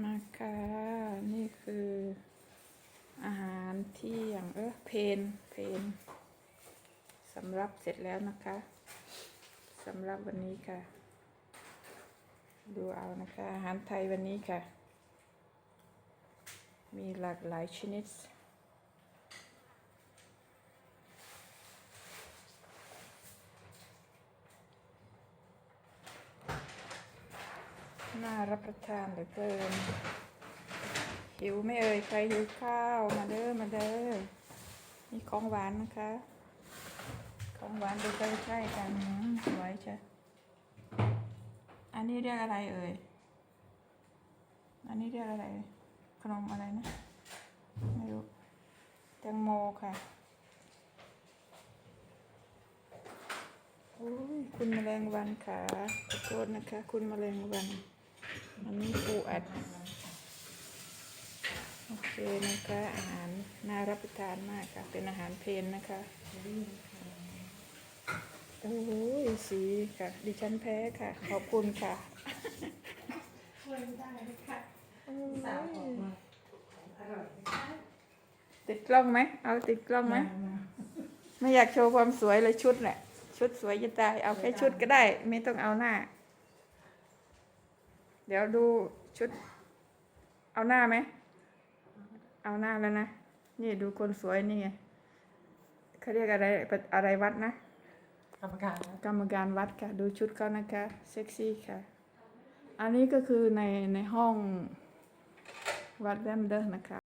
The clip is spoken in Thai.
นะคะ นี่คืออาหารเที่ยงเออเพนเพนสำรับเสร็จแล้วนะคะสำหรับวันนี้ค่ะ ดูเอานะคะ อาหารไทยวันนี้ค่ะ มีหลากหลายชนิด น่ารับประทานเหลือเกิน หิวไม่เอ่ยใครหิวข้าวมาเด้อมาเด้อมีของหวานนะคะ ของหวานดูใกล้ๆกันสวยจ้ะอันนี้เรียกอะไรเอ่ยอันนี้เรียกอะไร ขนมอะไรนะ ไม่รู้แตงโมค่ะคุณแมลงวันค่ะขอโทษนะคะ คุณแมลงวัน อันนี้ปูอัด โอเคนะคะ อาหารน่ารับประทานมากค่ะ เป็นอาหารเพลนนะคะ โอ้ยสีค่ะ ดิฉันแพ้ค่ะ ขอบคุณค่ะช่วยไม่ได้เลยค่ะโอ้สาวออกยมาอร่อยไหมคะติดกล้องไหม เอาติดกล้องไหม ไม่อยากโชว์ความสวยเลยชุดแหละ ชุดสวยจะตาย เอาแค่ชุดก็ได้ ไม่ต้องเอาหน้าเดี๋ยวดูชุด เอาหน้าไหม เอาหน้าแล้วนะ นี่ดูคนสวยนี่ไงเขาเรียกอะไรอะไรวัดนะ กรรมการกรรมการวัดค่ะ ดูชุดเขานะคะเซ็กซี่ค่ะ อันนี้ก็คือในในห้องวัดแวมเดอร์นะคะ